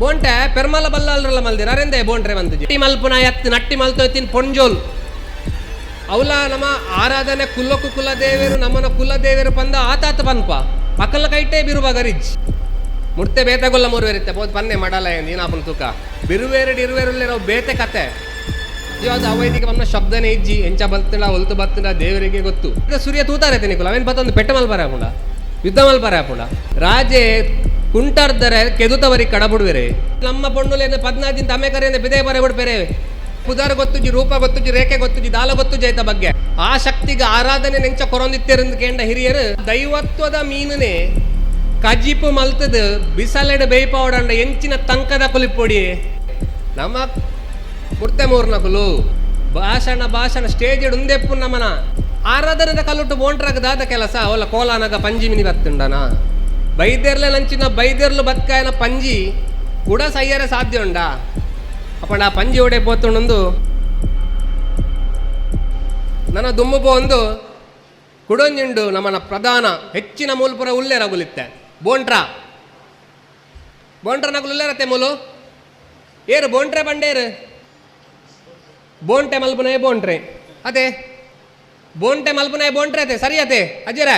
ಬೋಂಟೆ, ಪೆರ್ಮಲ ಬಲ್ಲಾಲ್ರಲ್ಲ ಮಲ್ದಿರ, ಅರೆಂದೆ ಬೋಂಟ್ರೆ ಬಂತು ನಟ್ಟಿ ಮಲ್ಪುನ ಎತ್ತು, ನಟ್ಟಿ ಮಲ್ತೋಯ್ತಿನ್ ಪೊಂಜೋಲ್. ಅವಲ ನಮ್ಮ ಆರಾಧನೆ ಕುಲ್ಲಕು ಕುಲ ದೇವರು, ನಮ್ಮನ ಕುಲ ದೇವರು ಪಂದ ಆತಾತ ಪನ್ಪ. ಅಕಲ ಕೈಟೇ ಬಿರುವ ಗರಿಜ್. ಮುಡ್ತೆ ಬೇತೆಗೊಲ್ಲ ಮೂರುವೆರಿತ್ತೆ, ಬೋದು ಪನ್ನೆ ಮಾಡಲ್ಲ ನೀನಾಪನ ತೂಕ. ಬಿರುವೇರಡು ಇರುವೇರಲ್ಲಿ ನಾವು ಬೇತೆ ಕತೆ. ಇವಾಗ ಅವೈದಿಕ ನಮ್ಮ ಶಬ್ದನೇ ಇಜ್ಜಿ, ಎಂಚ ಬರ್ತಿಲ್ಲ ಹೊಲ್ತು ಬರ್ತಿಲ್ಲ ದೇವರಿಗೆ ಗೊತ್ತು. ಸೂರ್ಯ ತೂತಾರೈತೆ ನಿಕುಲ, ಅವೇನು ಬತ್ತೊಂದು ಪೆಟ್ಟ ಮಲ್ಬಾರ ಹಾಕೊಂಡ ಮಲ್ಪರ ಹಾಕೊಂಡ ರಾಜೆ ಕುಂಟರ್ದರೆ ಕೆದುತವರಿ ಕಡಬುಡುವೆರೆ. ನಮ್ಮ ಪೊಣ್ಣುಲೇನೆ ಪದ್ನಾಜಿಂದ ಅಮೇಕರೆಯಿಂದ ಬಿದೇ ಬರೆ ಬಿಡ್ಬೇರೆ ಪುದಾರ ಗೊತ್ತುಜಿ, ರೂಪ ಗೊತ್ತುಜಿ, ರೇಖೆ ಗೊತ್ತುಜಿ, ದಾಲ ಗೊತ್ತು ಜೈತ ಬಗ್ಗೆ. ಆ ಶಕ್ತಿಗೆ ಆರಾಧನೆ ನೆಂಚ ಕೊರೊಂದಿತ್ತೇರಿಂದ ಕೇಂಡ ಹಿರಿಯರು, ದೈವತ್ವದ ಮೀನನೆ ಕಜಿಪು ಮಲ್ತದ, ಬಿಸಲೆಡ್ ಬೇಯ್ಪಾವಡಂಡ ಎಂಚಿನ ತಂಕದ ಕುಲಿಪೊಡಿ. ನಮ್ಮ ಕುರ್ತೆ ಮೂರ್ನಕುಲು ಭಾಷಣ ಭಾಷಣ, ಸ್ಟೇಜ್ ಉಂದೆಪ್ಪು ನಮನ. ಆರಾಧನದ ಕಲ್ಲುಟ್ಟು ಬೋಂಟ್ರಾಗ ದಾದ ಕೆಲಸ. ಅವಲ್ಲ, ಕೋಲಾನಾಗ ಪಂಜಿ ಮಿನಿ ಬತ್ತುಂಡನ ಬೈದೇರ್ಲೆ ನಂಚಿನ ಬೈದೇರ್ಲು ಬತ್ಕಾಯನ ಪಂಜಿ ಕೂಡ ಸಯ್ಯರೆ ಸಾಧ್ಯ ಉಂಡ? ಅಪ್ಪಣ ಆ ಪಂಜಿ ಒಡೆ ಪೋತುಂಡೊಂದು ನನ್ನ ದುಮ್ಮು ಒಂದು ಕುಡೊಂಜಿಂಡು ನಮ್ಮನ ಪ್ರಧಾನ ಹೆಚ್ಚಿನ ಮೂಲಪುರ ಉಲ್ಲೆ ರಗುಲಿತ್ತೆ ಬೋಂಟ್ರಾ ಬೋಂಟ್ರ ನಗುಲು ಉಲ್ಲೆರತ್ತೆ ಮೂಲು? ಏರು ಬೋಂಟ್ರೆ ಬಂಡೇರು? ಬೋಂಟೆ ಮಲ್ಪುನೇ ಬೋಂಟ್ರೆ ಅದೇ. ಬೋಂಟೆ ಮಲ್ಪನೆ ಬೋಂಟ್ರೆ ಅತೆ ಸರಿ ಅತೆ ಅಜ್ಜರ,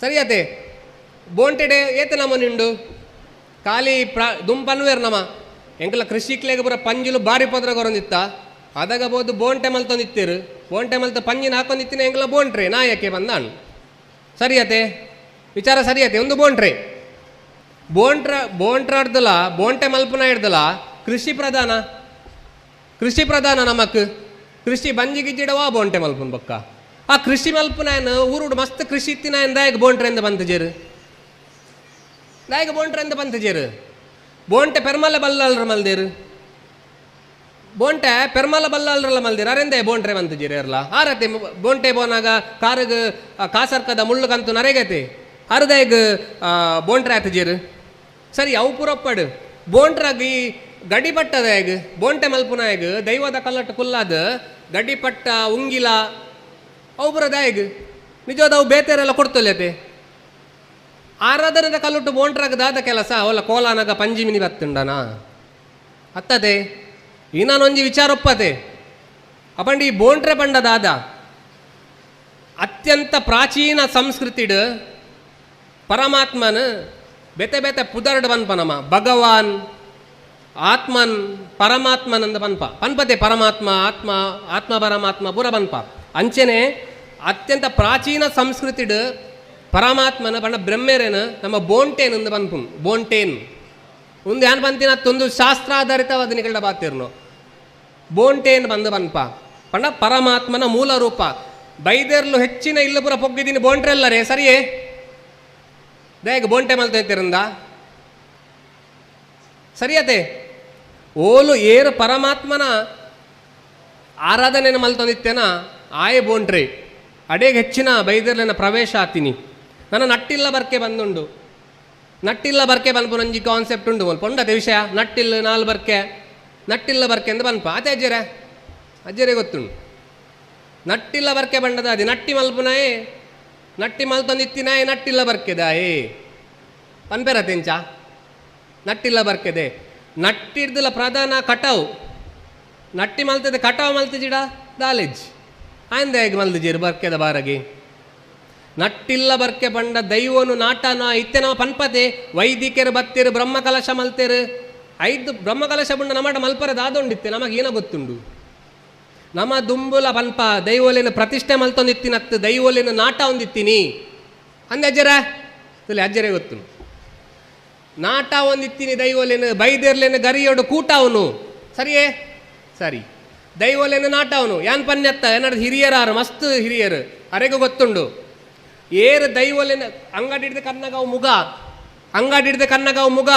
ಸರಿ ಅತೆ ಬೋಂಟೆಡೆ ಏತ ನಮ್ಮ ನಿಂಡು? ಖಾಲಿ ಪ್ರ ದುಂಪನ್ವೇರ್ ನಮ? ಎಂಕಲ ಕೃಷಿಕ್ಲೆಗೆ ಬರ ಪಂಜುಲು ಬಾರಿ ಪದ್ರ ಕೊರೊಂದಿತ್ತ ಅದಾಗ ಬೋದು ಬೋಂಟೆ ಮಲ್ತೊಂದಿತ್ತೀರು ಬೋಂಟೆ ಮಲ್ತ ಪಂಜಿನ ಹಾಕೊಂಡಿತ್ತಿನ ಎಂಕಲ ಬೋಂಟ್ರೆ ನಾಯಕ್ಕೆ ಸರಿ ಅತೆ ವಿಚಾರ ಸರಿ ಅತೆ ಒಂದು ಬೋಂಟ್ರೆ. ಬೋಂಟ್ರ ಬೋಂಟ್ರ ಹಿಡ್ದಲ್ಲ ಬೋಂಟೆ ಮಲ್ಪನ ಹಿಡ್ದಲ್ಲ ಕೃಷಿ ಪ್ರಧಾನ? ಕೃಷಿ ಪ್ರಧಾನ ನಮಕ್? ಕೃಷಿ ಬಂಜಿ ಗಿಜ್ಜಿಡವಾ ಬೋಂಟೆ ಮಲ್ಪನ್ ಬೊಕ್ಕ. ಆ ಕೃಷಿ ಮಲ್ಪನಾಯನ ಊರುಡು ಮಸ್ತ್ ಕೃಷಿ ಇತ್ತಿನ ದಾಯಕ ಬೋಂಟ್ರೆ ಎಂದ ಬಂತ ಜೇರು? ಬೋಂಟ್ರೆ ಎಂದ ಬಂತ ಬೋಂಟೆ ಪೆರ್ಮಲ ಬಲ್ಲಲ್ರ ಮಲ್ದೇರು? ಬೋಂಟೆ ಪೆರ್ಮಲ ಬಲ್ಲಲ್ರಲ್ಲ ಮಲ್ದಿರ? ಅರೆಂದೆ ಬೋಂಟ್ರೆ ಬಂತ ಜೀರ ಇರಲ್ಲ ಆರತೆ ಬೋಂಟೆ ಬೋನಾಗ ಕಾರಗ ಕಾಸರ್ಕದ ಮುಳ್ಳು ಕಂತು ನರೆಗತೆ ಅರ್ದಾಯಗ ಬೋಂಟ್ರೆ ಆತ ಸರಿ, ಅವು ಪುರಪ್ಪಡು. ಬೋಂಟ್ರಾಗಿ ಗಡಿಪಟ್ಟದಾಯಗ ಬೋಂಟೆ ಮಲ್ಪುನಾಯಗ ದೈವದ ಕಲ್ಲಟ್ಟು ಕುಲ್ಲಾದ ಗಡಿಪಟ್ಟ, ಉಂಗಿಲ ಅವು ಬರೋದಾಯಗ ನಿಜವಾದ ಅವು ಬೇತೆರೆಲ್ಲ ಕೊಡ್ತೊಲ್ಯತೆ ಆರಾಧನದ ಕಲ್ಲುಟ್ಟು ಬೋಂಟ್ರಾಗ ದಾದ ಕೆಲಸ, ಅವಲ್ಲ ಕೋಲಾನಗ ಪಂಜಿಮಿನಿ ಬತ್ತುಂಡನ? ಅತ್ತತೆ ಈ ವಿಚಾರ ಒಪ್ಪತೆ ಅಪಂಡಿ ಈ ಬೋಂಟ್ರೆ ಪಂಡ ದಾದ ಅತ್ಯಂತ ಪ್ರಾಚೀನ ಸಂಸ್ಕೃತಿಡ್ ಪರಮಾತ್ಮನ ಬೆತೆ ಬೆತೆ ಪುದರ್ಡ್ ಪನ್ಪ ನಮ ಭಗವಾನ್ ಆತ್ಮನ್ ಪರಮಾತ್ಮನಂದ ಪನ್ಪ ಪನ್ಪತೆ ಪರಮಾತ್ಮ, ಆತ್ಮ ಆತ್ಮ ಪರಮಾತ್ಮ, ಪುರ ಪನ್ಪ ಅಂಚೆನೆ ಅತ್ಯಂತ ಪ್ರಾಚೀನ ಸಂಸ್ಕೃತಿಡ್ ಪರಮಾತ್ಮನ ಪಂಡ ಬ್ರಹ್ಮೇರೇನ ನಮ್ಮ ಬೋಂಟೇನ್ ಅಂದ ಪನ್ಪುನ್ ಬೋಂಟೇನ್. ಒಂದು ಏನು ಪಂತಿನ ಅತ್ತೊಂದು ಶಾಸ್ತ್ರಾಧಾರಿತವಾದ ನಿಗಡ ಬಾತಿರ್ನು. ಬೋಂಟೇನ್ ಬಂದು ಪನ್ಪ ಪಂಡ ಪರಮಾತ್ಮನ ಮೂಲ ರೂಪ. ಬೈದರ್ಲು ಹೆಚ್ಚಿನ ಇಲ್ಲಪುರ ಪೊಗ್ಗಿದ್ದೀನಿ ಬೋಂಟ್ರೆಲ್ಲರೇ, ಸರಿಯೇ? ದಯಗೆ ಬೋಂಟೆ ಮಲ್ತೈತಿರಂದ. ಸರಿಯತೆ? ಓಲು ಏರು ಪರಮಾತ್ಮನ ಆರಾಧನೆನ ಮಲ್ತೊಂದಿತ್ತೇನ ಆಯ ಬೋಂಡ್ರಿ, ಅಡೆಗೆ ಹೆಚ್ಚಿನ ಬೈದರ್ಲಿನ ಪ್ರವೇಶ ಆತೀನಿ. ನನ್ನ ನಟ್ಟಿಲ್ಲ ಬರ್ಕೆ ಬಂದುಂಡು. ನಟ್ಟಿಲ್ಲ ಬರ್ಕೆ ಬಂದು ನಂಜಿ ಕಾನ್ಸೆಪ್ಟ್ ಉಂಡು ಮಲ್ಪ. ಉಂಡತೆ ವಿಷಯ, ನಟ್ಟಿಲ್ಲ ನಾಲ್ ಬರ್ಕೆ, ನಟ್ಟಿಲ್ಲ ಬರ್ಕೆ ಅಂತ ಬಂದ್ಪ ಅದೇ ಅಜ್ಜರೆ? ಅಜ್ಜರೆ ಗೊತ್ತುಂಡು. ನಟ್ಟಿಲ್ಲ ಬರ್ಕೆ ಬಂಡದ ಅದೇ ನಟ್ಟಿ ಮಲ್ಪುನಾಯೇ, ನಟ್ಟಿ ಮಲ್ತೊಂದಿತ್ತಿನಾಯೇ ನಟ್ಟಿಲ್ಲ ಬರ್ಕೆದಾಯೇ. ಪನ್ಪೆರ ತೆಂಚ ನಟ್ಟಿಲ್ಲ ಬರ್ಕೆದೆ. ನಟ್ಟಿಡ್ದಲ ಪ್ರಧಾನ ಕಟಾವು. ನಟ್ಟಿ ಮಲ್ತದೆ ಕಟಾವು ಮಲ್ತಿಜಿಡ ದಾಲೇಜ್. ಆಯ್ದ ಹೇಗೆ ಮಲ್ತಜೀರು ಬರ್ಕೆದ ಬಾರಗೆ? ನಟ್ಟಿಲ್ಲ ಬರ್ಕೆ ಬಂಡ ದೈವನು ನಾಟನ ಇತ್ತೆನ ಪನ್ಪತೆ ವೈದಿಕರು ಬತ್ತಿರು, ಬ್ರಹ್ಮಕಲಶ ಕಲಶ ಮಲ್ತೆರು. ಐದು ಬ್ರಹ್ಮಕಲಶ ಬಂಡ ನಮಟ ಮಲ್ಪರ ದಾದೊಂಡಿತ್ತೆ ನಮಗೆ ಏನೋ ಗೊತ್ತುಂಡು. ನಮ ದುಂಬುಲ ಪನ್ಪ, ದೈವಲಿನ ಪ್ರತಿಷ್ಠೆ ಮಲ್ತೊಂದಿತ್ತಿನತ್ತು, ದೈವಲಿನ ನಾಟ ಒಂದಿತ್ತೀನಿ. ಅಂದೆ ಅಜ್ಜರ ಅಜ್ಜರೇ ಗೊತ್ತು ನಾಟ ಒಂದಿತ್ತೀನಿ ದೈವಲೇನು, ಬೈದೇರ್ಲೇನು ಗರಿಯೋಡು ಕೂಟ ಅವನು ಸರಿಯೇ? ಸರಿ. ದೈವಲೇನು ನಾಟ ಅವನು ಯಾನ್ ಪನ್ಯತ್ತ? ಏನಾದ್ರು ಹಿರಿಯರಾರು, ಮಸ್ತ್ ಹಿರಿಯರು. ಅರೆಗೂ ಗೊತ್ತುಂಡು. ಏರು ದೈವಲೇನು ಅಂಗಡಿ ಹಿಡಿದ ಕನ್ನಗಾವು ಮುಗ. ಅಂಗಡಿ ಹಿಡಿದ ಕನ್ನಗಾವು ಮುಗ.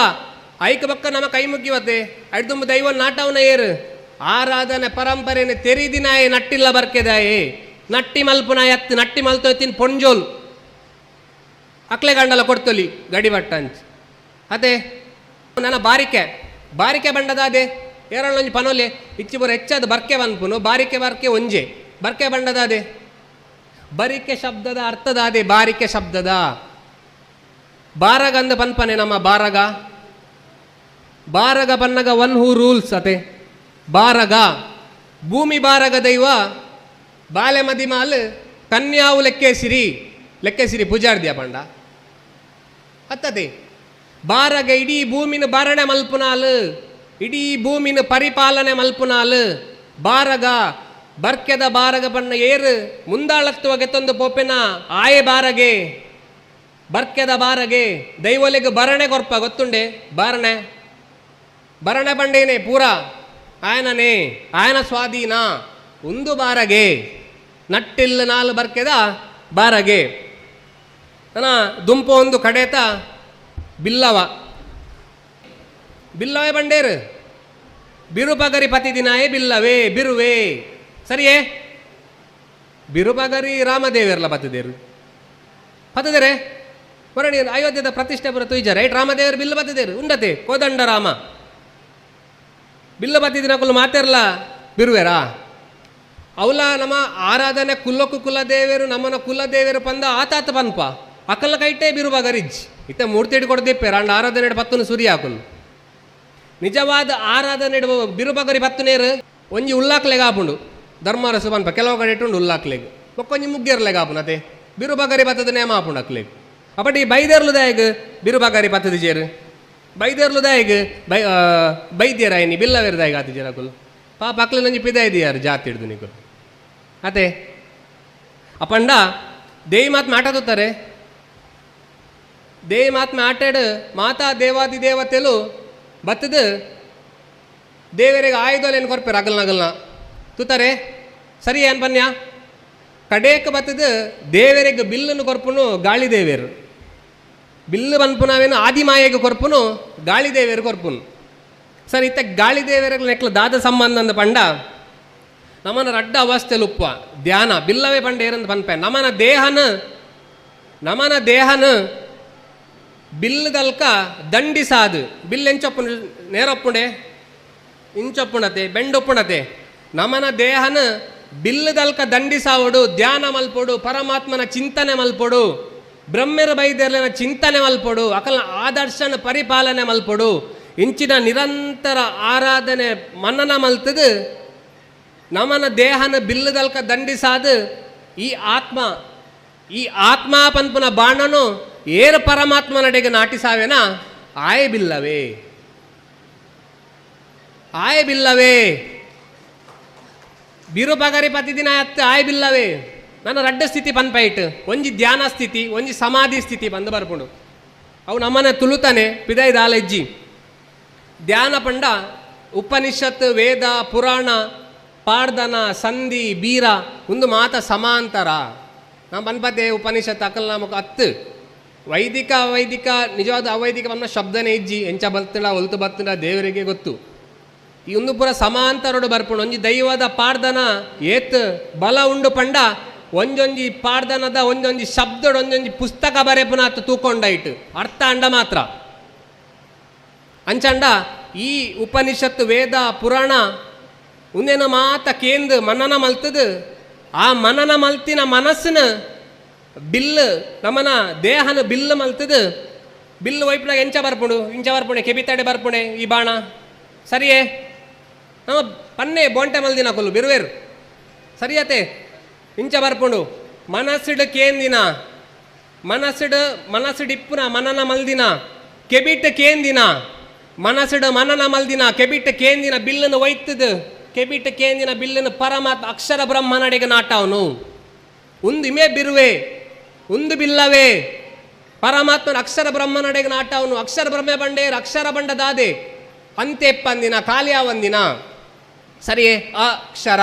ಐಕ ಬಕ್ಕ ನಮ್ಮ ಕೈ ಮುಗಿವತ್ತೆ ಅಡ್ದುಂಬ ದೈವ ನಾಟವನ ಏರು. ಆರಾಧನೆ ಪರಂಪರೆಯನ್ನು ತೆರಿದಿನಾಯೇ ನಟ್ಟಿಲ್ಲ ಬರ್ಕೆದಾಯೇ. ನಟ್ಟಿ ಮಲ್ಪುನ ಎತ್ತಿ ನಟ್ಟಿ ಮಲ್ತೋತ್ತಿನ ಪೊಂಜೋಲ್. ಅಕ್ಲೆ ಗಂಡಲ ಕೊಡ್ತೊಲಿ ಗಡಿ ಬಟ್ಟ ಅದೇ. ನನ್ನ ಬಾರಿಕೆ. ಬಾರಿಕೆ ಬಂಡದ ಅದೇ. ಏರಳೊಂಜಿ ಪನೋಲೆ. ಇಚ್ಚಿ ಬರ ಹೆಚ್ಚಾದ ಬರ್ಕೆ ಬಂದ್ಪುನು. ಬಾರಿಕೆ ಬರ್ಕೆ ಒಂಜೆ. ಬರ್ಕೆ ಬಂಡದ ಅದೇ. ಬರಿಕೆ ಶಬ್ದದ ಅರ್ಥದ ಅದೇ. ಬಾರಿಕೆ ಶಬ್ದದ. ಬಾರಗ ಅಂದ ಪನ್ಪನೆ ನಮ್ಮ ಬಾರಗ. ಬಾರಗ ಬನ್ನಗ ಒನ್ ಹೂ ರೂಲ್ಸ್ ಅತೆ ಬಾರಗ. ಭೂಮಿ ಬಾರಗ ದೈವ. ಬಾಲೆ ಮದಿಮಾಲ್ ಕನ್ಯಾವು ಲೆಕ್ಕೇಸಿರಿ. ಲೆಕ್ಕೇಸಿರಿ ಪೂಜಾರ್ದಿಯ ಪಂಡ. ಅತ್ತತೆ ಬಾರಗ ಇಡೀ ಭೂಮಿನ ಭರಣೆ ಮಲ್ಪುನಾಲ್. ಇಡೀ ಭೂಮಿನ ಪರಿಪಾಲನೆ ಮಲ್ಪುನಾಲ್. ಬಾರಗ, ಬರ್ಕೆದ ಬಾರಗ ಬಣ್ಣ ಏರು ಮುಂದಾಳತ್ವ ಗೆತ್ತೊಂದು ಪೋಪೆನ ಆಯೆ ಬಾರಗೆ. ಬರ್ಕೆದ ಬಾರಗೆ, ದೈವಲಿಗೆ ಭರಣೆ ಕೊರ್ಪ, ಗೊತ್ತುಂಡೆ? ಬಾರಣೆ ಭರಣೆ ಬಂಡೇನೆ ಪೂರ. ಆಯನನೇ, ಆಯನ ಸ್ವಾಧೀನ. ಒಂದು ಬಾರಗೆ. ನಟ್ಟಿಲ್ಲ ನಾಲ್ ಬರ್ಕೆದ ಬಾರಗೆ. ದುಂಪ ಒಂದು ಕಡೆತ ಬಿಲ್ಲವ. ಬಿಲ್ಲವೇ ಬಂಡೇರು? ಬಿರುಪಗರಿ ಪತಿ ದಿನಾಯೇ ಬಿಲ್ಲವೇ, ಬಿರುವೆ. ಸರಿಯೇ? ಬಿರುಪಗರಿ ರಾಮದೇವರಲ್ಲ ಬತ್ತದೇರು ಪತ್ತದೇರೆ ಬರಣಿ ಅಯೋಧ್ಯದ ಪ್ರತಿಷ್ಠೆ ಬರ ತುಯ್ಜ ರೈಟ್ ರಾಮದೇವರು ಬಿಲ್ಲು ಬತ್ತದೇರು ಉಂಡತೆ, ಕೋದಂಡ ರಾಮ. ಬಿಲ್ಲು ಬತ್ತಿದಿನ ಕುಲ್ ಮಾತೇರ್ಲ ಬಿರುವೆರಾ? ಅವಲ ನಮ್ಮ ಆರಾಧನೆ ಕುಲ್ಲಕ್ಕು ಕುಲದೇವರು ನಮ್ಮನ ಕುಲದೇವರು ಪಂದ ಆತಾತ ಪನ್ಪ. ಅಕಲ್ ಕೈಟೇ ಬಿರುವ ಗರಿಜ್ ಇತ್ತ ಮೂರ್ತಿ ಹಿಡ್ಕೊಡ್ದಿಪ್ಪೆ ರಂಡ ಆರಾಧನೆ ಪತ್ತುನು ಸುರಿ ಹಾಕುನು. ನಿಜವಾದ ಆರಾಧನೆ ಬಿರುಬಗರಿ ಪತ್ತುನೇರು ಒಂಜಿ ಉಲ್ಲಾಕ್ಲೆಗ್ ಆಪುಂಡು ಧರ್ಮರಸು ಪನ್ಪ ಕೆಲವು ಕಡೆ ಇಟ್ಟುಂಡು ಉಲ್ಲಾಕ್ಲೆಗ್ ಒಕ್ಕೊಂಜಿ ಮುಗ್ಗೆರ್ಲೆಗ ಅದೇ ಬಿರುಬಗರಿ ಪತ್ತದ ನೇಮ ಆಪುಂಡು ಅಕ್ಲೆಗ್ ಅಪಟಿ ಬೈದೇರ್ಲು ದಾಯಗ್ ಬಿರುಬಗರಿ ಪತ್ತದ ಜೇರು. ಬೈದೇರ್ಲು ದಾಯಗ್ ಬೈ ಐನಿ ಬಿಲ್ಲವೇರ್ ದಾಯಗ್ ಆತಿ ಜರಕುಲ್ ಪಾಪ ಅಕ್ಲೆ ನಂಜಿ ಪಿದ ಇದೆಯಾರು ಜಾತಿ ಹಿಡ್ದು ನಿಕುಲ್. ಅತೆ. ಅಪಂಡ, ದೇವಿ ಮಾತು ದೇವಿ ಮಾತಾಡು ಮಾತಾ ದೇವಾದಿ ದೇವತೆಲು ಬತ್ತದ ದೇವರಿಗೆ ಆಯುಧಲೇನು ಕೊರ್ಪೇರು ಅಗಲ್ ನಗಲ್ನ? ತೂತಾರೆ, ಸರಿ ಏನು ಬನ್ಯ ಕಡೇಕ ಬತ್ತದ ದೇವರಿಗೆ ಬಿಲ್ಲನ್ನು ಕೊರ್ಪುನು ಗಾಳಿ ದೇವೇರು. ಬಿಲ್ಲು ಬನ್ಪುನವೇನು ಆದಿಮಾಯಗೆ ಕೊರ್ಪುನು ಗಾಳಿ ದೇವೇರು ಕೊರ್ಪುನು. ಸರಿ, ಇತ್ತ ಗಾಳಿ ದೇವರಿಗೆ ನೆಕ್ಲ ದಾದ ಸಂಬಂಧ ಅಂದ ಪಂಡ, ನಮನ ರಡ್ಡ ಅವಸ್ಥೆಲು ಉಪ್ಪ, ಧ್ಯಾನ, ಬಿಲ್ಲವೇ ಪಂಡ ಏರಂದು ಪನ್ಪೆ. ನಮನ ದೇಹನ ನಮನ ದೇಹನ ಬಿಲ್ಲದಲ್ಕ ದಂಡಿಸಾದು ಬಿಲ್ ಎಂಚೊಪ್ಪು ನೇರೊಪ್ಪುಂಡೆ ಇಂಚೊಪ್ಪುಣತೆ ಬೆಂಡೊಪ್ಪುಣತೆ ನಮನ ದೇಹನ ಬಿಲ್ಲದಲ್ಕ ದಂಡಿಸಾವಡು ಧ್ಯಾನ ಮಲ್ಪೊಡು ಪರಮಾತ್ಮನ ಚಿಂತನೆ ಮಲ್ಪೊಡು ಬ್ರಹ್ಮೆರ ಬೈದೆರ್ಲಿನ ಚಿಂತನೆ ಮಲ್ಪೊಡು ಅಕಲ್ನ ಆದರ್ಶನ ಪರಿಪಾಲನೆ ಮಲ್ಪೊಡು ಇಂಚಿನ ನಿರಂತರ ಆರಾಧನೆ ಮನನ ಮಲ್ತದು ನಮನ ದೇಹನ ಬಿಲ್ಲದಲ್ಕ ದಂಡಿಸಾದು ಈ ಆತ್ಮ ಈ ಆತ್ಮ ಪನ್ಪುನ ಬಾಣನು ಏರು ಪರಮಾತ್ಮನಡೆಗೆ ನಾಟಿಸಾವೆನ ಆಯ ಆಯಬಿಲ್ಲವೇ. ಆಯಬಿಲ್ಲವೇ. ಬಿರುಪಗರಿ ಪ್ರತಿದಿನ ಅತ್ತ ಆಯಬಿಲ್ಲವೇ. ನನ್ನ ರಡ್ಡ ಸ್ಥಿತಿ ಪನ್ಪೈಟ್ ಒಂಜಿ ಧ್ಯಾನ ಸ್ಥಿತಿ, ಒಂಜಿ ಸಮಾಧಿ ಸ್ಥಿತಿ ಬಂದು ಬರ್ಕೊಂಡು ಅವು ನಮ್ಮನೆ ತುಳುತಾನೆ, ಪಿದೈ ದಾಲೆಜ್ಜಿ ಧ್ಯಾನ ಪಂಡ, ಉಪನಿಷತ್, ವೇದ, ಪುರಾಣ, ಪಾರ್ದನ, ಸಂಧಿ, ಬೀರ, ಒಂದು ಮಾತ ಸಮಾಂತರ. ನಾ ಪನ್ಪತೆ ಉಪನಿಷತ್ ಅಕಲ್ ನಮಕ್ ಹತ್ತು. ವೈದಿಕ ಅವೈದಿಕ, ನಿಜವಾದ ಅವೈದಿಕ ಅನ್ನೋ ಶಬ್ದನೇ ಇಜ್ಜಿ. ಎಂಚ ಬರ್ತಿಲ್ಲ ಒಲ್ತು ಬರ್ತಿಲ್ಲ, ದೇವರಿಗೆ ಗೊತ್ತು. ಈ ಒಂದು ಪುರ ಸಮಾಂತರಡು ಬರ್ಪುಂಡು ಒಂಜಿ ದೈವದ ಪಾಡ್ದನ ಏತ್ ಬಲ ಉಂಡು ಪಂಡ, ಒಂಜೊಂಜಿ ಪಾಡ್ದನದ ಒಂಜೊಂಜಿ ಶಬ್ದಡ್ ಒಂಜೊಂಜಿ ಪುಸ್ತಕ ಬರೆಪುನ ಅತ್ತು ತೂಕೊಂಡೈಟ್ ಅರ್ಥ ಅಂಡ ಮಾತ್ರ. ಅಂಚಂಡ ಈ ಉಪನಿಷತ್ತು ವೇದ ಪುರಾಣ ಉಂದೇನ ಮಾತ ಕೇಂದ್ ಮನನ ಮಲ್ತದು, ಆ ಮನನ ಮಲ್ತಿನ ಮನಸ್ಸಿನ ಬಿಲ್ ನಮನ ದೇಹನ ಬಿಲ್ ಮಲ್ತದು. ಬಿಲ್ ವೈಪ್ನಾಗ ಎಂಚ ಬರ್ಪುಡು? ಇಂಚ ಬರ್ಪುಣೆ ಕೆಬಿತಾಡೆ ಬರ್ಪುಣೆ ಈ ಬಾಣ? ಸರಿಯೇ? ನಮ್ಮ ಪನ್ನೆ ಬೊಂಟೆ ಮಲ್ದಿನ ಕೊಲ್ಲು, ಬಿರುವೇರು. ಸರಿಯತೆ? ಇಂಚ ಬರ್ಪುಂಡು? ಮನಸ್ಸಿಡು ಕೇಂದಿನ. ಮನಸ್ಸಿಡು, ಮನಸ್ಸಿಡಿಪ್ಪುನ ಮನನ ಮಲ್ದಿನ. ಕೆಬಿಟ್ ಕೇಂದಿನ. ಮನಸ್ಸಿಡು ಮನನ ಮಲ್ದಿನ. ಕೆಬಿಟ್ ಕೇಂದಿನ ಬಿಲ್ಲನ್ನು ಒಯ್ತದು. ಕೆಬಿಟ್ ಕೇಂದಿನ ಬಿಲ್ಲನ್ನು ಪರಮಾತ್ಮ, ಅಕ್ಷರ ಬ್ರಹ್ಮನಡೆಗೆ ನಾಟವನು. ಉಂದಿಮೆ ಬಿರುವೆ. ಒಂದು ಬಿಲ್ಲವೇ. ಪರಮಾತ್ಮನ ಅಕ್ಷರ ಬ್ರಹ್ಮನಡೆಗೆ ನಾಟವನು ಅಕ್ಷರ ಬ್ರಹ್ಮ ಬಂಡೇರು ಅಕ್ಷರ ಬಂಡದಾದೆ. ಅಂತೆಪ್ಪಂದಿನ ಕಾಲ್ಯಾವಂದಿನ. ಸರಿಯೇ? ಅಕ್ಷರ.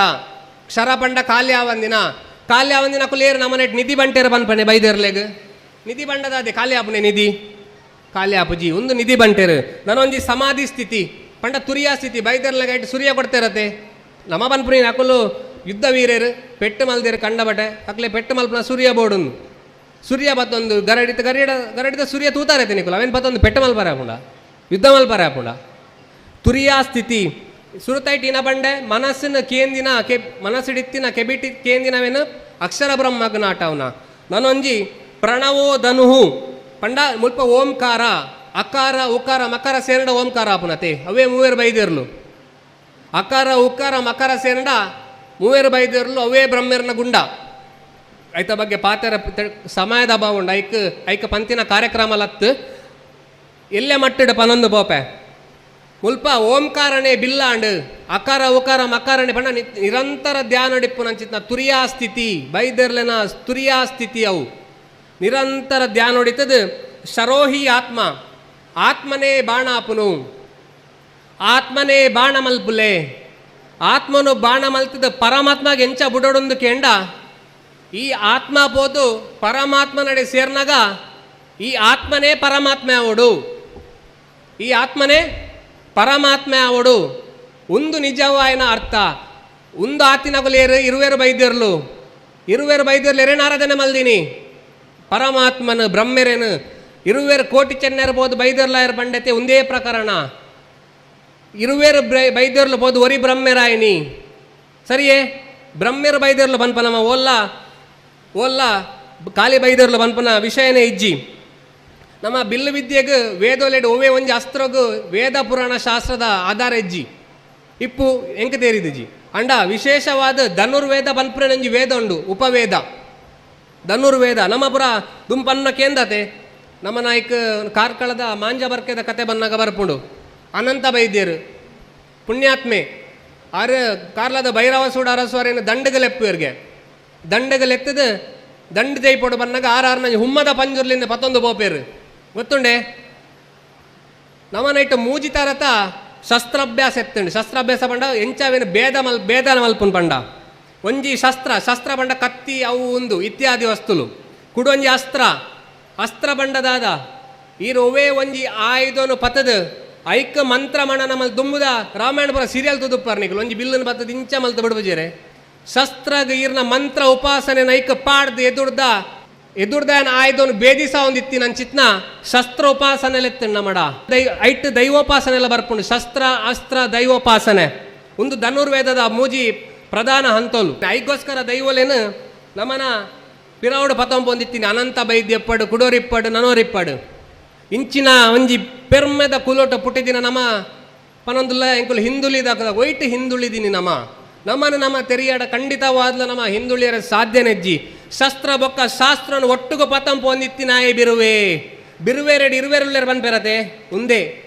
ಕ್ಷರ ಪಂಡ ಕಾಲ್ಯಾವಂದಿನ. ಕಾಲ್ಯಾವಂದಿನ ಕುಲೇರು ನಮ್ಮನೆಟ್ ನಿಧಿ ಬಂಟೇರು ಪನ್ಪನೆ ಬೈದೇರ್ಲೆಗ್. ನಿಧಿ ಬಂಡದಾದೆ ಕಾಲ್ಯಾಪುನೆ ನಿಧಿ. ಕಾಲ್ಯಾಪುಜಿ ಒಂದು ನಿಧಿ ಬಂಟೇರು. ನಾನೊಂದು ಸಮಾಧಿ ಸ್ಥಿತಿ. ಪಂಡ ತುರಿಯ ಸ್ಥಿತಿ. ಬೈದೇರ್ಲೆಗ್ ಇಟ್ಟು ಸೂರ್ಯ ಕೊಡ್ತಿರತ್ತೆ. ನಮ್ಮ ಪನ್ಪುನಿ ನಕಲು ಯುದ್ಧ ವೀರೇರು. ಪೆಟ್ಟು ಮಲ್ದೇರು ಕಂಡ ಬಟೆ ಅಕ್ಲೆ ಪೆಟ್ಟು ಮಲ್ಪನ ಸೂರ್ಯ ಬೋಡುಂದು ಸೂರ್ಯ ಬತ್ತೊಂದು ಗರಡಿತ ಗರಡ ಗರಡಿತ ಸೂರ್ಯ ತೂತಾರೈತೆ ನಿಕುಲ ಅವೇನು ಬತ್ತೊಂದು ಮಲ್ ಮಲ್ಪರ ಹಾಕೊಂಡ ಯುದ್ಧ ಮಲ್ಪರ ಹಾಕೊಂಡ ತುರಿಯಾ ಸ್ಥಿತಿ. ಸುರುತೈಟ್ ಇನ ಬಂಡೆ, ಮನಸ್ಸಿನ ಕೇಂದಿನ ಕೆ, ಮನಸ್ಸಿಡಿತ್ತಿನ ಕೆಬಿಟಿ ಕೇಂದಿನವೇನು? ಅಕ್ಷರ ಬ್ರಹ್ಮಗ್ನ ಆಟವನ ನನೊಂಜಿ ಪ್ರಣವೋ ಧನುಹು. ಪಂಡ ಮುಲ್ಪ ಓಂಕಾರ, ಅಕಾರ, ಉಕಾರ, ಮಕರ ಸೇರಡ ಓಂಕಾರ ಆಪುನತೆ ಅವೇ ಮೂವೇರು ಬೈದಿರ್ಲು. ಅಕಾರ, ಉಕಾರ, ಮಕರ ಸೇರಡ ಮೂವೇರು ಬೈದಿರ್ಲು, ಅವೇ ಬ್ರಹ್ಮೇರ್ನ ಗುಂಡ. ಐತ ಬಗ್ಗೆ ಪಾತ್ರ ಸಮಯದ ಅಭಾವ ಉಂಡು ಐಕ್, ಐಕ ಪಂತಿನ ಕಾರ್ಯಕ್ರಮ ಲತ್ತು. ಎಲ್ಲೆ ಮಟ್ಟಿಡ ಪನೊಂದು ಬೋಪೆ. ಮುಲ್ಪ ಓಂಕಾರನೆ ಬಿಲ್ಲಾಂಡ್. ಅಕಾರ, ಉಕಾರ ಮಕಾರಣೆ ಬಣ್ಣ ನಿರಂತರ ಧ್ಯಾನ ಡಿಪ್ಪು ನಂಚಿತ್ನ ತುರಿಯಾ ಸ್ಥಿತಿ, ಬೈದರ್ಲೆನ ತುರಿಯಾ ಸ್ಥಿತಿ ಅವು. ನಿರಂತರ ಧ್ಯಾನ ಹೊಡಿತದ ಶರೋಹಿ ಆತ್ಮ. ಆತ್ಮನೇ ಬಾಣಾಪುನು. ಆತ್ಮನೇ ಬಾಣ ಮಲ್ಪುಲೆ ಆತ್ಮನು ಬಾಣ ಮಲ್ತಿದ ಪರಮಾತ್ಮಗೆ ಎಂಚ ಬುಡೊಡೊಂದು ಕೇಂಡ. ಈ ಆತ್ಮ ಬೋದು ಪರಮಾತ್ಮ ನಡೆ ಸೇರ್ನಾಗ ಈ ಆತ್ಮನೇ ಪರಮಾತ್ಮ ಅವಡು. ಈ ಆತ್ಮನೇ ಪರಮಾತ್ಮ ಅವಡು. ಒಂದು ನಿಜವಾಯನ ಅರ್ಥ. ಒಂದು ಆತಿನಗಲು ಇರುವೇರು ಬೈದಿರ್ಲು. ಇರುವೇರು ಬೈದಿರ್ಲು ಎರೇನು ಆರಾಧನೆ ಮಲ್ದಿನಿ. ಪರಮಾತ್ಮನ ಬ್ರಹ್ಮೆರೇನು ಇರುವೇರು ಕೋಟಿ ಚೆನ್ನಿರ್ಬೋದು ಬೈದಿರ್ಲಾಯರ್ ಬಂಡತೆ ಒಂದೇ ಪ್ರಕರಣ. ಇರುವೇರು ಬ್ರೈ ಬೈದಿರ್ಲು ಬೋದು ಒರಿ ಬ್ರಹ್ಮೆರಾಯಿನಿ. ಸರಿಯೇ? ಬ್ರಹ್ಮೆರು ಬೈದಿರ್ಲು ನಮ್ಮ ಓಲ್ಲ. ಓಲ್ಲ ಕಾಲಿ ಬೈದರ್ಲ ಬನ್ಪನ ವಿಷಯನೇ ಇಜ್ಜಿ. ನಮ್ಮ ಬಿಲ್ಲು ವಿದ್ಯೆಗೆ ವೇದೋಲೆಡ್ ಒವೆ ಒಂಜಿ ಅಸ್ತ್ರಗು, ವೇದ ಪುರಾಣ ಶಾಸ್ತ್ರದ ಆಧಾರ ಇಜ್ಜಿ. ಇಪ್ಪು ಎಂಕ ತೇರಿದಿಜಿ ಅಂಡ, ವಿಶೇಷವಾದ ಧನುರ್ವೇದ ಬನ್ಪುರನಂಜಿ ವೇದ ಉಂಡು, ಉಪವೇದ. ಧನುರ್ವೇದ, ನಮ್ಮ ಪುರ ದುಂಪನ್ನ ಕೇಂದತೆ ನಮ್ಮ ನಾಯ್ಕ ಕಾರ್ಕಳದ ಮಾಂಜ ಬರ್ಕೆದ ಕತೆ ಬನ್ನಾಗ ಬರ್ಪುಂಡು. ಅನಂತ ಬೈದ್ಯರು, ಪುಣ್ಯಾತ್ಮೆ. ಆರು ಕಾರ್ಲದ ಭೈರವ ಸೂಡ ಅರಸುವರೇನು ದಂಡಗಲೆಪ್ಪು ಇವ್ರಿಗೆ. ದಂಡಗಲೆತ್ತದ, ದಂಡ ದೈಪೋಡು ಬನ್ನಾಗ ಆರ್ ಆರ್ನ ಹುಮ್ಮದ ಪಂಜುರ್ಲಿಂದ ಪತ್ತೊಂದು ಬೋಪೇರು ಗೊತ್ತುಂಡೆ? ನಮನೈಟ್ ಮೂಜಿತಾರತ ಶಸ್ತ್ರಾಭ್ಯಾಸ ಎತ್ತುಂಡು. ಶಸ್ತ್ರಾಭ್ಯಾಸ ಪಂಡ, ಎಂಚಾವಿನ ಭೇದ ಮಲ್ ಭೇದ ಮಲ್ಪುನ್ ಪಂಡ. ಒಂಜಿ ಶಸ್ತ್ರ ಶಸ್ತ್ರ ಬಂಡ ಕತ್ತಿ, ಅವು ಒಂದು ಇತ್ಯಾದಿ ವಸ್ತುಲು. ಕುಡೊಂಜಿ ಅಸ್ತ್ರ. ಅಸ್ತ್ರ ಬಂಡದಾದ ಒವೇ ಒಂಜಿ ಆಯುಧನು ಪತದ, ಐಕ ಮಂತ್ರ ಮಣ ನಮ್ಮಲ್ಲಿ ದುಮ್ಮುದ ರಾಮಾಯಣಪುರ ಸೀರಿಯಲ್ ತುದುಪ್ಪಾರ ನಿಖಲ್. ಒಂಜಿ ಬಿಲ್ಲನ್ನು ಬತ್ತದ ಇಂಚ ಮಲ್ತು ಬಿಡ್ಬಜೇರೆ. ಶಸ್ತ್ರಗ ಇರ್ನ ಮಂತ್ರ ಉಪಾಸನೆ ನೈಕ ಪಾಡ್ದು ಎದುರ್ದ ಎದುರ್ದ ಆಯ್ದವನು ಬೇದಿಸ ಒಂದಿತ್ತಿ ನನ್ನ ಚಿತ್ನ, ಶಸ್ತ್ರ ಉಪಾಸನೆ ಎತ್ತಣ್ಣ ಮಡ. ದೈ, ಐಟ್ ದೈವೋಪಾಸನೆ ಎಲ್ಲ ಬರ್ಪುಂಡು. ಶಸ್ತ್ರ, ಅಸ್ತ್ರ, ದೈವೋಪಾಸನೆ. ಒಂದು ಧನುರ್ವೇದದ ಮೂಜಿ ಪ್ರಧಾನ ಹಂತೋಲು. ಐಗೋಸ್ಕರ ದೈವಲೇನು, ನಮನ ಪಿರೌಡು ಪತಂ ಬಂದಿತ್ತೀನಿ ಅನಂತ ಬೈದ್ಯಪ್ಪಡು, ಕುಡೋರಿಪ್ಪಡು, ನನೋರಿಪ್ಪಡು. ಇಂಚಿನ ಒಂಜಿ ಪೆರ್ಮೆದ ಕುಲೋಟ ಪುಟ್ಟಿದಿನ ನಮ, ಪನೊಂದುಲ್ಲ ಎಂಕುಲು ಹಿಂದುಳಿದ ಒಯ್ಟ್ ಹಿಂದುಳಿದಿನಿ ನಮ. ನಮ್ಮನ್ನು ನಮ್ಮ ತೆರಿಯಾಡ ಖಂಡಿತವಾದ್ಲು ನಮ್ಮ ಹಿಂದುಳಿಯರ ಸಾಧ್ಯನೆಜ್ಜಿ ಶಸ್ತ್ರ ಬೊಕ್ಕ ಶಾಸ್ತ್ರನ ಒಟ್ಟುಗು ಪೊಂದಿತ್ತಿ ನಾಯಿ ಬಿರುವೆ. ಬಿರುವೆ ರೆಡಿ ಬಂದು ಬಂದ್ಬೇರತೆ ಉಂದೆ.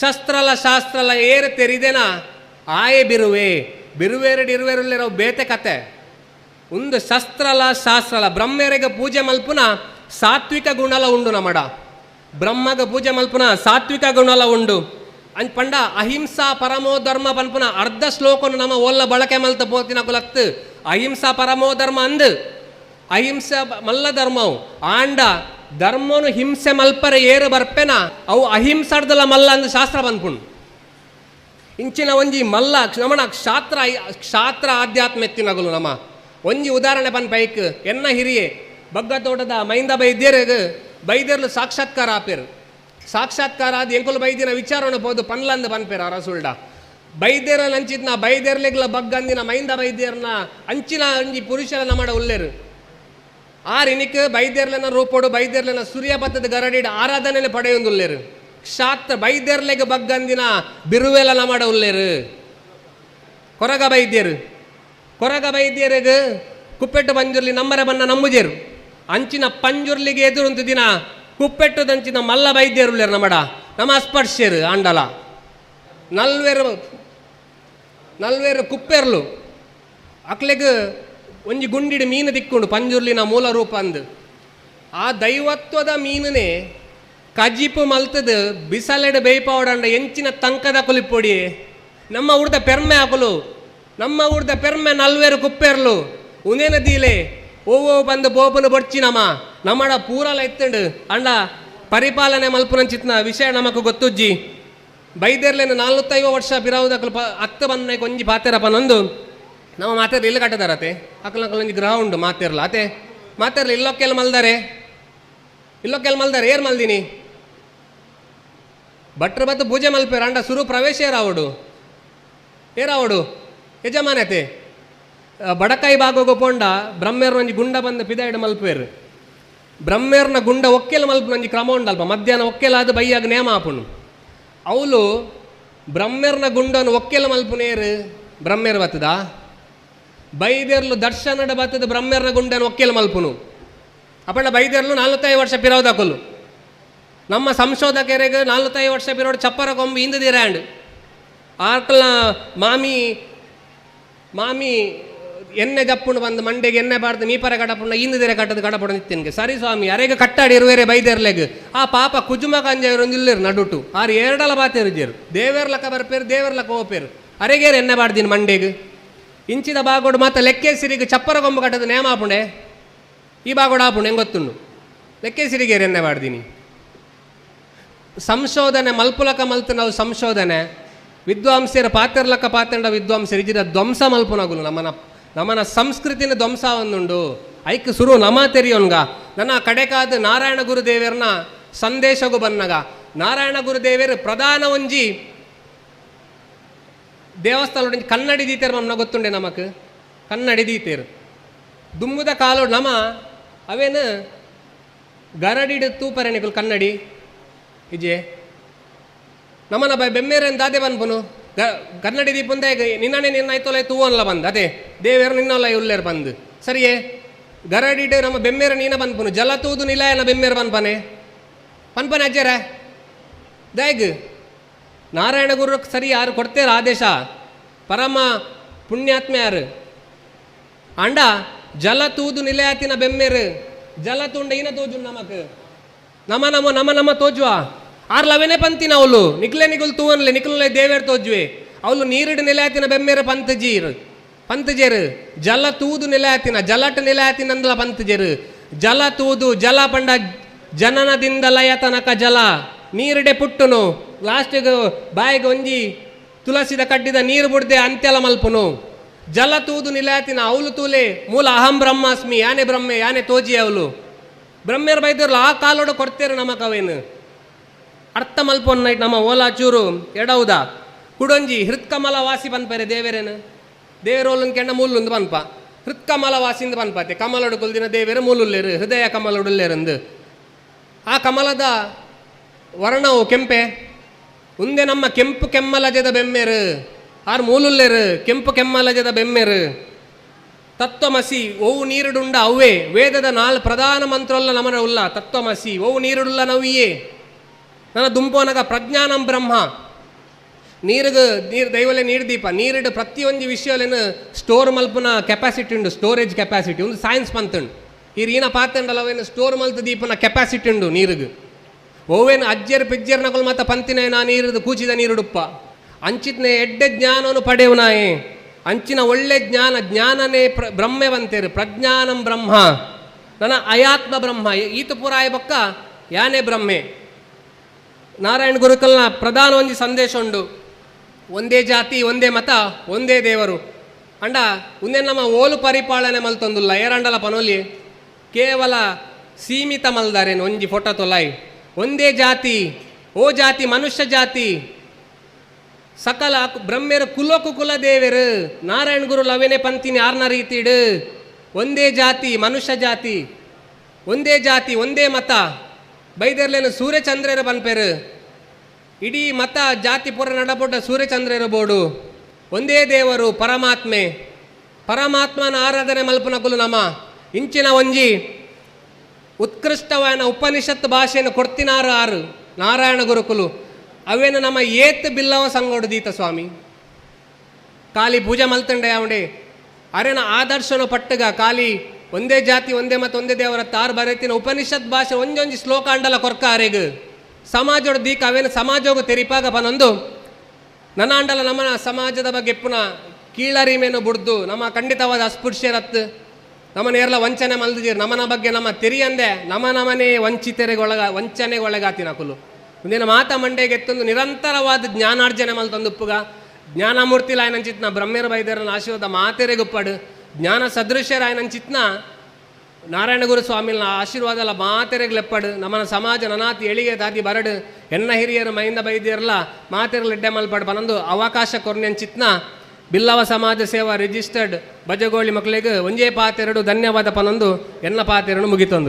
ಶಸ್ತ್ರಲ ಶಾಸ್ತ್ರಲ ಏರು ತೆರಿದೆನ? ಆಯೆ ಬಿರುವೆ. ಬಿರುವೆರಡು ಇರುವೆರುಳ್ಳೇರೋ ಬೇತೆ ಕತೆ. ಒಂದು ಶಸ್ತ್ರಲ ಶಾಸ್ತ್ರಲ ಬ್ರಹ್ಮೆರೆಗೆ ಪೂಜೆ ಮಲ್ಪುನ ಸಾತ್ವಿಕ ಗುಣಲ ಉಂಡು ನಮ್ಮಡ. ಬ್ರಹ್ಮಗ ಪೂಜೆ ಮಲ್ಪುನ ಸಾತ್ವಿಕ ಗುಣಲ ಉಂಡು. ಅಂಚ್ ಪಂಡ, ಅಹಿಂಸಾ ಪರಮೋ ಧರ್ಮ ಪನ್ಪುನ ಅರ್ಧ ಶ್ಲೋಕನು ನಮ್ಮ ಒಲ್ಲ ಬಳಕೆ ಮಲ್ತ ಪೋತಿನ ಕುಲತ್ ಅಹಿಂಸಾ ಪರಮೋ ಧರ್ಮ ಅಂದು. ಅಹಿಂಸೆ ಮಲ್ಲ ಧರ್ಮವು. ಆಂಡ, ಧರ್ಮನು ಹಿಂಸೆ ಮಲ್ಪರೆ ಏರು ಬರ್ಪೆನ, ಅವು ಅಹಿಂಸಾಡ್ದಲ್ಲ ಮಲ್ಲ ಅಂದು ಶಾಸ್ತ್ರ ಬಂದ್ಪುಂಡು. ಇಂಚಿನ ಒಂಜಿ ಮಲ್ಲ, ನಮನ ಕ್ಷಾತ್ರ ಕ್ಷಾತ್ರ ಆಧ್ಯಾತ್ಮ ಎತ್ತಿನಗಲು ನಮ್ಮ. ಒಂಜಿ ಉದಾಹರಣೆ ಬನ್ ಬೈಕ್, ಎನ್ನ ಹಿರಿಯೇ ಬಗ್ಗ ತೋಟದ ಮೈಂದ ಬೈದ್ಯರಿಗೆ ಬೈದ್ಯರ್ಲು ಸಾಕ್ಷಾತ್ಕಾರ ಆಪೇರು. ಸಾಕ್ಷಾತ್ಕಾರ ಆದ ಎಂಕುಲು ಬೈದಿನ ವಿಚಾರಣ ಪೋದು ಪನ್ಲಂದ ಬನ್ಪೇರ ರಸುಲ್ಡ ಬೈದ್ಯರ ಅಂಚಿತ್ನ ಬೈದೇರ್ಲೆಗ್ಲ ಬಗ್ಗಂದಿನ ಮೈಂದ ಬೈದ್ಯರ್ನ ಅಂಚಿನ ಅಂಜಿ ಪುರುಷರ ನಮಡ ಉಲ್ಲೇರು. ಆರಿನಿಕ್ ಬೈದ್ಯರ್ಲೆನ ರೂಪೋಡು ಬೈದ್ಯರ್ಲೆನ ಸೂರ್ಯಪತ್ತದ ಗರಡಿಡ ಆರಾಧನೆ ಪಡೆಯೊಂದುಲ್ಲೇರು ಕ್ಷಾತ್ರ ಬೈದ್ಯರ್ಲೆಗೆ ಬಗ್ಗಂದಿನ ಬಿರುವೆಲ ನಮಡ ಉಲ್ಲೇರು. ಕೊರಗ ಬೈದ್ಯರು ಕೊರಗ ಬೈದ್ಯರಿಗೆ ಕುಪ್ಪೆಟ್ಟು ಪಂಜುರ್ಲಿ ನಮ್ಮರೆ ಬಣ್ಣ ನಂಬುಜೇರು. ಅಂಚಿನ ಪಂಜುರ್ಲಿಗೆ ಎದುರುಂತ ದಿನ ಕುಪ್ಪೆಟ್ಟು ದಂಚಿನ ಮಲ್ಲ ವೈದ್ಯರು ನಮ್ಮಡ? ನಮ್ಮ ಸ್ಪರ್ಶರು ಆಂಡಲ. ನಲ್ವೇರು ನಲ್ವೇರು ಕುಪ್ಪೆರ್ಲು. ಅಕ್ಲೆಗ್ ಒಂಜಿ ಗುಂಡಿಡು ಮೀನು ದಿಕ್ಕುಂಡು, ಪಂಜುರ್ಲಿನ ಮೂಲ ರೂಪ ಅಂದು. ಆ ದೈವತ್ವದ ಮೀನನೇ ಕಜಿಪು ಮಲ್ತದ ಬಿಸಲೆಡ್ ಬೇಯ್ಪಾವಡಂಡ ಎಂಚಿನ ತಂಕದ ಕುಲಿಪೊಡಿ. ನಮ್ಮ ಊರ್ದ ಪೆರ್ಮೆ ಹಾಕಲು ನಮ್ಮ ಊರ್ದ ಪೆರ್ಮೆ ನಲ್ವೇರು ಕುಪ್ಪೆರ್ಲು. ಉನೇನ ದೀಲೆ? ಬಂದು ಬಡ್ಚಿ ನಮ್ಮ ನಮ್ಮಡ ಪೂರಲ ಎತ್ತಂಡು. ಅಂಡ ಪರಿಪಾಲನೆ ಮಲ್ಪುನಂಚಿತ್ನ ವಿಷಯ ನಮಕು ಗೊತ್ತುಜ್ಜಿ. ಬೈದರ್ಲೇನು ನಾಲ್ವತ್ತೈವ ವರ್ಷ ಬಿರಾವುದಕ್ಕಲು ಪ ಹತ್ತು ಬಂದ ಒಂಜಿ ಪಾತೇರಪ್ಪ ನಂದು. ನಮ್ಮ ಮಾತಾಡ್ರಿ ಇಲ್ಲಿ ಕಟ್ಟದಾರತೆ ಅಕ್ಕಲ ಒಂಜಿ ಗ್ರಹ ಉಂಡು ಮಾತೇರ್ಲ ಅತೆ ಮಾತಾಡ್ಲಿ ಇಲ್ಲೊಕ್ಕೆಲ್ಲ ಮಲ್ದಾರೆ? ಇಲ್ಲೊಕ್ಕೆಲ್ಲ ಮಲ್ದಾರೆ? ಏರ್ ಮಲ್ದಿನಿ? ಭಟ್ರ ಬತ್ತು ಪೂಜೆ ಮಲ್ಪೇರು ಅಂಡ ಸುರು ಪ್ರವೇಶ ಏರಾವಡು? ಏರಾವಡು? ಯಜಮಾನತೆ ಬಡಕಾಯಿ ಬಾಗೋಗ ಪೋಂಡ ಬ್ರಹ್ಮೇರ್ ಒಂಜಿ ಗುಂಡ ಬಂದ ಪಿದಾಯ್ಡ್ ಮಲ್ಪೇರು ಬ್ರಹ್ಮೇರ್ನ ಗುಂಡ ಒಕ್ಕೆಲ ಮಲ್ಪ ನಂಜಿ ಕ್ರಮ ಉಂಡಲ್ಪ, ಮಧ್ಯಾಹ್ನ ಒಕ್ಕೆಲಾದ ಬೈಯಾಗ ನೇಮ ಆಪುನು ಅವಳು ಬ್ರಹ್ಮೇರ್ನ ಗುಂಡನ್ ಒಕ್ಕೆಲ ಮಲ್ಪುನೇರು, ಬ್ರಹ್ಮೇರ್ ಬತ್ತದ? ಬೈದೇರ್ಲು ದರ್ಶನದ ಬತ್ತದ ಬ್ರಹ್ಮೇರ್ನ ಗುಂಡನ್ ಒಕ್ಕೆಲ ಮಲ್ಪುನು. ಅಪ್ಪಣ್ಣ ಬೈದೇರ್ಲು ನಲ್ವತ್ತೈದು ವರ್ಷ ಪಿರೋದಕಲು ನಮ್ಮ ಸಂಶೋಧಕರಿಗೆ ನಲ್ವತ್ತೈದು ವರ್ಷ ಪಿರೋಡ್ ಚಪ್ಪರ ಕೊಂಬು ಹಿಂದಿದಿರ್ಯಾಂಡ್ ಆಕಳ ಮಾಮಿ ಮಾಮಿ ಎಣ್ಣೆ ಜಪ್ಪುಂಡು ಬಂದು ಮಂಡೆಗೆ ಎಣ್ಣೆ ಬಾರ್ದು ಮೀಪರ ಕಡಪುಂಡ ಇಂದಿದಿರ ಕಟ್ಟದ ಕಡಪುಂಡ ನಿತ್ತಿನ್ಗೆ ಸರಿ ಸ್ವಾಮಿ, ಅರೆಗೆ ಕಟ್ಟಾಡಿ ಇರುವೇರೆ ಬೈದೇರ್ಲೆಗ್. ಆ ಪಾಪ ಕುಜುಮ ಕಂಜರು ಇಲ್ಲಿರು ನಡುಟು. ಆರು ಎರಡಲ ಬಾತೇರುಜೇರು ದೇವೇರ್ಲಕ ಬರ್ಪೇರು ದೇವೇರ್ಲಕ ಓಪೇರು ಅರೆಗೇರು ಎಣ್ಣೆ ಬಾರ್ದಿನ ಮಂಡೆಗೆ. ಇಂಚಿದ ಬಾಗೋಡು ಮತ್ತೆ ಲೆಕ್ಕೇಸಿರಿಗೆ ಚಪ್ಪರ ಗೊಂಬು ಕಟ್ಟದ ನೇಮ ಆಪುಂಡೆ ಈ ಬಾಗೋಡು ಆಪುಣೆ ಹೆಂಗೆ ಗೊತ್ತುಂಡು? ಲೆಕ್ಕೇಸಿರಿಗೇರು ಎಣ್ಣೆ ಬಾಡ್ದೀನಿ ಸಂಶೋಧನೆ, ಮಲ್ಪುಲಕ ಮಲ್ತು ನಾವು ಸಂಶೋಧನೆ. ವಿದ್ವಾಂಸರ ಪಾತ್ರಲಕ ಪಾತ್ರ ವಿದ್ವಾಂಸರು ಇಜಿದ ಧ್ವಂಸ ಮಲ್ಪುನಗುಲು ನಮ್ಮನ ನಮ್ಮನ ಸಂಸ್ಕೃತಿನ ಧ್ವಂಸ ಒಂದುಂಡು ಐಕ್ ಸುರು ನಮ ತೆರಿಯೋನ್ಗ. ನನ್ನ ಕಡೆಕಾದ ನಾರಾಯಣ ಗುರುದೇವರನ ಸಂದೇಶಗು ಬನ್ನಗ. ನಾರಾಯಣ ಗುರುದೇವರು ಪ್ರಧಾನ ಒಂಜಿ ದೇವಸ್ಥಾನ ಕನ್ನಡಿ ದೀತೇರು ನಮ್ಮನ್ನ ಗೊತ್ತುಂಡೆ ನಮಕ್? ಕನ್ನಡಿ ದೀತೇರು. ದುಮ್ಮುದ ಕಾಲು ನಮ ಅವೇನು ಗರಡಿಡು ತೂಪರೆಣಿಗಳು ಕನ್ನಡಿ? ಇಜೆ ನಮನ ಬೈ ಬೆಮ್ಮೇರೇನು ದಾದೆ ಬಂದ್ಪುನು ಗ ಕನ್ನಡಿ ಹೇಗೆ ನಿನ್ನನೆ ನಿನ್ನ ಐತೋಲ ತೂ ಅನ್ಲ ಬಂದು, ಅದೇ. ದೇವೇರು ನಿನ್ನಲ್ಲ ಉಲ್ಲೇರು ಬಂದು. ಸರಿಯೇ? ಗರಡಿಡು ನಮ್ಮ ಬೆಮ್ಮೇರ ನೀನ ಬಂದ್ಬನು ಜಲ ತೂದು ನಿಲಾಯನ ಬೆಮ್ಮೇರು ಬಂದ್ಪನೆ ಪನ್ಪನೆ ಅಜ್ಜರ. ದಯಗ್ ನಾರಾಯಣ ಗುರು ಸರಿ ಯಾರು ಕೊಡ್ತೇರ ಆದೇಶ? ಪರಮ ಪುಣ್ಯಾತ್ಮ ಯಾರು? ಅಂಡ, ಜಲ ತೂದು ನಿಲಯಾತಿನ ಬೆಮ್ಮೇರು. ಜಲ ತುಂಡ ಈನ ತೋಜು ನಮಕ್. ನಮ ನಮ ನಮ ನಮ ತೋಜುವ? ಆರ್ ಲವೆನೆ ಪಂತಿನ ಅವಳು ನಿಕ್ಲೆ ನಿಗುಲ್ ತೂವನ್ಲೆ ನಿಕ್ಲೆ ದೇವೇರ್ ತೋಜ್ವೆ. ಅವಳು ನೀರಿಡು ನೆಲೆಯಾತಿನ ಬೆಮ್ಮೇರ ಪಂತಜೀರ್. ಪಂತಜೇರು, ಜಲ ತೂದು ನೆಲಾತಿನ ಜಲಟ ನೆಲಾತಿನ ಅಂದಲ ಪಂತಜೇರು. ಜಲ ತೂದು, ಜಲ ಪಂಡ ಜನನದಿಂದ ಲಯ ತನಕ ಜಲ. ನೀರಿಡೆ ಪುಟ್ಟುನು. ಲಾಸ್ಟಿಗೆ ಬಾಯಿಗೆ ಒಂಜಿ ತುಳಸಿದ ಕಡ್ಡಿದ ನೀರು ಬುಡ್ದೆ ಅಂತ್ಯಲ ಮಲ್ಪುನು. ಜಲ ತೂದು ನಿಲಾತಿನ ಅವಳು ತೂಲೆ ಮೂಲ ಅಹಂ ಬ್ರಹ್ಮಾಸ್ಮಿ, ಯಾನೆ ಬ್ರಹ್ಮೆ, ಯಾನೆ ತೋಜಿ ಅವಳು ಬ್ರಹ್ಮೇರ್ ಬೈದರ್ಲು ಆ ಕಾಲೋಡ ಕೊಡ್ತೇರು ನಮಕ್ ಅವೇನು ಅರ್ಥ ಮಲ್ಪೊನ್ ನೈಟ್ ನಮ್ಮ ಓಲಾ ಚೂರು ಎಡವುದ ಕುಡೊಂಜಿ ಹೃತ್ಕಮಲ ವಾಸಿ ಪನ್ಪರೆ ದೇವೇರೇನು? ದೇವರೋಲನ್ ಕೆಂಡ ಮೂಲುಂದು ಪನ್ಪ ಹೃತ್ಕಮಲ ವಾಸಿಂದ ಪನ್ಪತೆ ಕಮಲಡು ಕುಲ್ದಿನ ದೇವೇರು ಮೂಲುಲ್ಲೇರು ಹೃದಯ ಕಮಲಡುಲ್ಲೇರಂದು. ಆ ಕಮಲದ ವರ್ಣವು ಕೆಂಪೆ. ಮುಂದೆ ನಮ್ಮ ಕೆಂಪು ಕೆಮ್ಮಲಜದ ಬೆಮ್ಮೆರು. ಆರು ಮೂಲುಲ್ಲೇರು ಕೆಂಪು ಕೆಮ್ಮಲಜದ ಬೆಮ್ಮೆರು. ತತ್ವಮಸಿ ಓವು ನೀರುಡುಂಡ ಅವ್ವೇ. ವೇದದ ನಾಲ್ ಪ್ರಧಾನ ಮಂತ್ರೊಲ್ಲ ನಮನ ಉಲ್ಲ. ತತ್ವಮಸಿ ಓವು ನೀರುಡುಲ್ಲ ನವ್ವಿಯೇ ನನ್ನ ದುಂಪೋನಗ ಪ್ರಜ್ಞಾನಂ ಬ್ರಹ್ಮ. ನೀರಿಗೆ ನೀರು ದೈವಲೆ ನೀರು ದೀಪ ನೀರಿಡು ಪ್ರತಿಯೊಂದು ವಿಷಯಲೇನು ಸ್ಟೋರ್ ಮಲ್ಪನ ಕೆಪಾಸಿಟಿ ಉಂಡು ಸ್ಟೋರೇಜ್ ಕೆಪಾಸಿಟಿ ಒಂದು ಸೈನ್ಸ್ ಪಂತುಂಡು ಈ ರೀನ ಸ್ಟೋರ್ ಮಲ್ತ ದೀಪನ ಕೆಪಾಸಿಟಿ ಉಂಡು ನೀರಿಗೆ. ಓವೇನು ಅಜ್ಜರ್, ಪಿಜ್ಜರ್ ನಕಲು ಮಾತ ಪಂತಿನ ನಾ ನೀರಿದು ಕೂಚಿದ ನೀರುಡುಪ್ಪ. ಅಂಚಿತ್ನೆ ಎಡ್ಡೆ ಜ್ಞಾನವನ್ನು ಪಡೆಯುನಾಯೇ ಅಂಚಿನ ಒಳ್ಳೆ ಜ್ಞಾನ, ಜ್ಞಾನನೇ ಪ್ರ, ಬ್ರಹ್ಮೆವಂತೇರು. ಪ್ರಜ್ಞಾನಂ ಬ್ರಹ್ಮ. ನನ್ನ ಅಯಾತ್ಮ ಬ್ರಹ್ಮ. ಈತ ಪುರಾಯ ಬೊಕ್ಕ ಯಾನೇ ಬ್ರಹ್ಮೆ. ನಾರಾಯಣ ಗುರುಕಲ್ನ ಪ್ರಧಾನ ಒಂದು ಸಂದೇಶ ಉಂಡು. ಒಂದೇ ಜಾತಿ, ಒಂದೇ ಮತ, ಒಂದೇ ದೇವರು. ಅಂಡ ಒಂದೇ ನಮ್ಮ ಓಲು ಪರಿಪಾಲನೆ ಮಲ್ತೊಂದುಲ್ಲ ಏರಂಡಲ ಪನೋಲಿ ಕೇವಲ ಸೀಮಿತ ಮಲ್ದಾರೇನು ಒಂಜಿ ಫೋಟೋ ತೊಲಾಯಿ. ಒಂದೇ ಜಾತಿ, ಓ ಜಾತಿ, ಮನುಷ್ಯ ಜಾತಿ. ಸಕಲ ಬ್ರಹ್ಮೇರು ಕುಲೋಕು ಕುಲ ದೇವೇರು. ನಾರಾಯಣ ಗುರು ಲವೇನೆ ಪಂತಿನಿ ಆರ್ನ ರೀತಿಡು ಒಂದೇ ಜಾತಿ, ಮನುಷ್ಯ ಜಾತಿ. ಒಂದೇ ಜಾತಿ, ಒಂದೇ ಮತ. ಬೈದರ್ಲೇನು ಸೂರ್ಯಚಂದ್ರರು ಪನ್ಪೇರು ಇಡೀ ಮತ ಜಾತಿ ಪುರ ನಡಪುಟ್ಟ ಸೂರ್ಯಚಂದ್ರರು ಬೋಡು. ಒಂದೇ ದೇವರು, ಪರಮಾತ್ಮೆ. ಪರಮಾತ್ಮನ ಆರಾಧನೆ ಮಲ್ಪನ ಕುಲು ನಮ. ಇಂಚಿನ ಒಂಜಿ ಉತ್ಕೃಷ್ಟವಾದ ಉಪನಿಷತ್ ಭಾಷೆಯನ್ನು ಕೊಡ್ತಿನಾರು ಆರು ನಾರಾಯಣ ಗುರುಕುಲು ಅವೇನು ನಮ್ಮ ಏತ್ ಬಿಲ್ಲವ ಸಂಗೋಡು ದೀತ ಸ್ವಾಮಿ. ಖಾಲಿ ಪೂಜೆ ಮಲ್ತಂಡೆ ಅವಂಡೆ ಅರೆನ ಆದರ್ಶನ ಪಟ್ಟಗ ಖಾಲಿ ಒಂದೇ ಜಾತಿ, ಒಂದೇ ಮತ್ತು ಒಂದೇ ದೇವರ ತಾರ್ ಬರೆತಿನ ಉಪನಿಷತ್ ಭಾಷೆ ಒಂಜೊಂಜಿ ಶ್ಲೋಕ ಅಂಡಲ ಕೊರ್ಕ ಅರೆಗ್ ಸಮಾಜೋಡ ದೀಕ ಅವೇನು ಸಮಾಜೋಗು ತೆರಿಪಾಗ ಬನೊಂದು ನನ್ನ ಅಂಡಲ ನಮ್ಮ ಸಮಾಜದ ಬಗ್ಗೆ ಪುನ ಕೀಳರಿಮೇನು ಬುಡ್ದು, ನಮ್ಮ ಖಂಡಿತವಾದ ಅಸ್ಪೃಶ್ಯರತ್ ನಮ್ಮ ನೇರಲ ವಂಚನೆ ಮಲ್ದಿದ್ದೀರಿ ನಮ್ಮನ ಬಗ್ಗೆ ನಮ್ಮ ತೆರಿಯಂದೆ ನಮ್ಮ ನಮನೇ ವಂಚಿತೆರೆಗೊಳಗ ಒಳಗ ವಂಚನೆಗೆ ಒಳಗಾತಿನ ಕುಲು ಮುಂದಿನ ಮಾತ ಮಂಡೆಗೆ ಎತ್ತೊಂದು ನಿರಂತರವಾದ ಜ್ಞಾನಾರ್ಜನೆ ಮಲ್ತೊಂದುಪ್ಪುಗ ಜ್ಞಾನಮೂರ್ತಿ ಲಾಯನಂಚಿತ್ ನಾ ಬ್ರಹ್ಮೇರ ಬೈದರನ ಆಶೀರ್ವಾದ ಮಾತೆರೆಗೆ ಉಪ್ಪಡು ಜ್ಞಾನ ಸದೃಶ್ಯರ ಆಯ್ನಂಚಿತ್ನ ನಾರಾಯಣ ಗುರು ಸ್ವಾಮಿನ ಆಶೀರ್ವಾದಲ ಮಾತೆರೆಗೆ ಲೆಪ್ಪಡು ನಮ್ಮನ ಸಮಾಜ ನನಾತಿ ಎಳಿಗೆ ತಾತಿ ಬರಡು. ಎನ್ನ ಹಿರಿಯರು ಮೈಂದ ಬೈದಿರಲ್ಲ ಮಾತೆರ್ ಲೆಡೆ ಮಲ್ಪಡ್ ಪನೊಂದು ಅವಕಾಶ ಕೊರ್ನೆಂಚಿತ್ನ ಬಿಲ್ಲವ ಸಮಾಜ ಸೇವಾ ರಿಜಿಸ್ಟರ್ಡ್ ಬಜಗೋಳಿ ಮಕ್ಕಳಿಗೆ ಒಂಜೇ ಪಾತೆರಡು ಧನ್ಯವಾದ ಪನಂದು ಎನ್ನ ಪಾತೆರಡು ಮುಗಿತೊಂದು